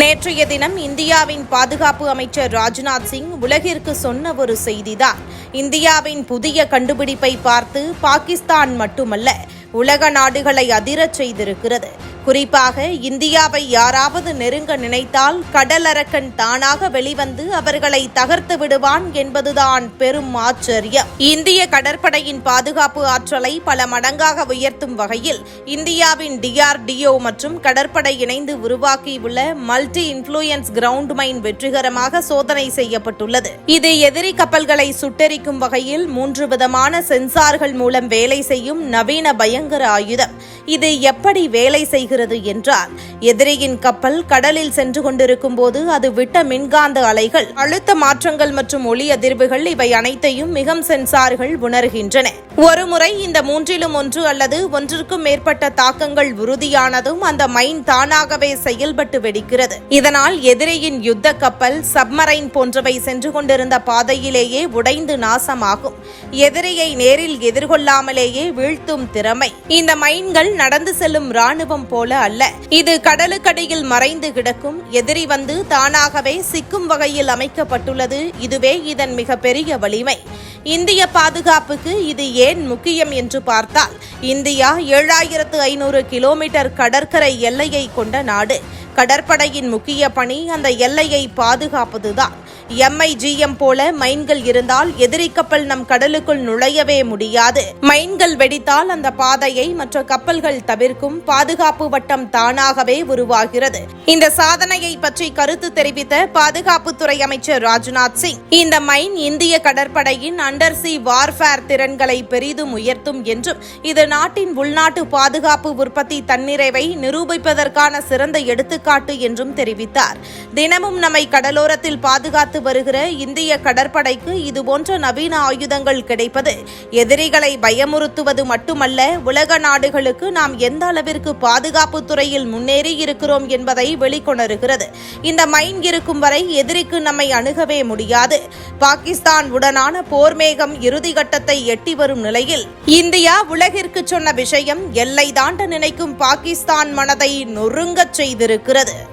நேற்றைய தினம் இந்தியாவின் பாதுகாப்பு அமைச்சர் ராஜ்நாத் சிங் உலகிற்கு சொன்ன ஒரு செய்திதான். இந்தியாவின் புதிய கண்டுபிடிப்பை பார்த்து பாகிஸ்தான் மட்டுமல்ல உலக நாடுகளை அதிரச் செய்திருக்கிறது. குறிப்பாக இந்தியாவை யாராவது நெருங்க நினைத்தால் கடலரக்கன் தானாக வெளிவந்து அவர்களை தகர்த்து விடுவான் என்பதுதான் பெரும் ஆச்சரியம். இந்திய கடற்படையின் பாதுகாப்பு ஆற்றலை பல மடங்காக உயர்த்தும் வகையில் இந்தியாவின் டிஆர்டிஓ மற்றும் கடற்படை இணைந்து உருவாக்கியுள்ள மல்டி இன்ஃப்ளூயன்ஸ் கிரவுண்ட் மைன் வெற்றிகரமாக சோதனை செய்யப்பட்டுள்ளது. இது எதிரி கப்பல்களை சுட்டெரிக்கும் வகையில் மூன்று விதமான சென்சார்கள் மூலம் வேலை செய்யும் நவீன பயங்கர ஆயுதம். இது எப்படி வேலை செய்கிறது என்றால் எதிரியின் கப்பல் கடலில் சென்று கொண்டிருக்கும் போது அது விட்ட மின்காந்த அலைகள் அழுத்த மாற்றங்கள் மற்றும் ஒளி அதிர்வுகள் இவை அனைத்தையும் மிகம் சென்சார்கள் உணர்கின்றன. ஒருமுறை இந்த மூன்றிலும் ஒன்று அல்லது ஒன்றிற்கும் மேற்பட்ட தாக்கங்கள் உறுதியானதும் அந்த மைன் தானாகவே செயல்பட்டு வெடிக்கிறது. இதனால் எதிரியின் யுத்த கப்பல் சப்மரைன் போன்றவை சென்று கொண்டிருந்த பாதையிலேயே உடைந்து நாசமாகும். எதிரியை நேரில் எதிர்கொள்ளாமலேயே வீழ்த்தும் திறமை. இந்த மைன்கள் நடந்து செல்லும் ராணுவம் போல அல்ல. இது கடலுக்கடியில் மறைந்து கிடக்கும். எதிரி வந்து தானாகவே சிக்கும் வகையில் அமைக்கப்பட்டுள்ளது. இதுவே இதன் மிகப்பெரிய வலிமை. இந்திய பாதுகாப்புக்கு இது ஏன் முக்கியம் என்று பார்த்தால் இந்தியா ஏழாயிரத்து ஐநூறு கிலோமீட்டர் கடற்கரை எல்லையை கொண்ட நாடு. கடற்படையின் முக்கிய பணி அந்த எல்லையை பாதுகாப்பதுதான். எம்ஐஜிஎம் போல மைன்கள் இருந்தால் எதிரி கப்பல் நம் கடலுக்குள் நுழையவே முடியாது. மைன்கள் வெடித்தால் அந்த பாதையை மற்ற கப்பல்கள் தவிர்க்கும் பாதுகாப்பு வட்டம் தானாகவே உருவாகிறது. இந்த சாதனையை பற்றி கருத்து தெரிவித்த பாதுகாப்புத்துறை அமைச்சர் ராஜ்நாத் சிங் இந்த மைன் இந்திய கடற்படையின் அண்டர் சி வார்ஃபேர் திறன்களை பெரிதும் உயர்த்தும் என்றும் இது நாட்டின் உள்நாட்டு பாதுகாப்பு உற்பத்தி தன்னிறைவை நிரூபிப்பதற்கான சிறந்த எடுத்துக்காட்டு என்றும் தெரிவித்தார். தினமும் நம்மை கடலோரத்தில் பாதுகாத்து வருகிற இந்திய கடற்படைக்கு இதுபோன்ற நவீன ஆயுதங்கள் கிடைப்பது எதிரிகளை பயமுறுத்துவது மட்டுமல்ல உலக நாடுகளுக்கு நாம் எந்த அளவிற்கு பாதுகாப்பு துறையில் முன்னேறி இருக்கிறோம் என்பதை வெளிக்கொணருகிறது. இந்த மைன் இருக்கும் வரை எதிரிக்கு நம்மை அணுகவே முடியாது. பாகிஸ்தான் உடனான போர் மேகம் இறுதி கட்டத்தை எட்டி வரும் நிலையில் இந்தியா உலகிற்கு சொன்ன விஷயம் எல்லை தாண்ட நினைக்கும் பாகிஸ்தான் மனதை நொறுங்கச் செய்திருக்கிறது.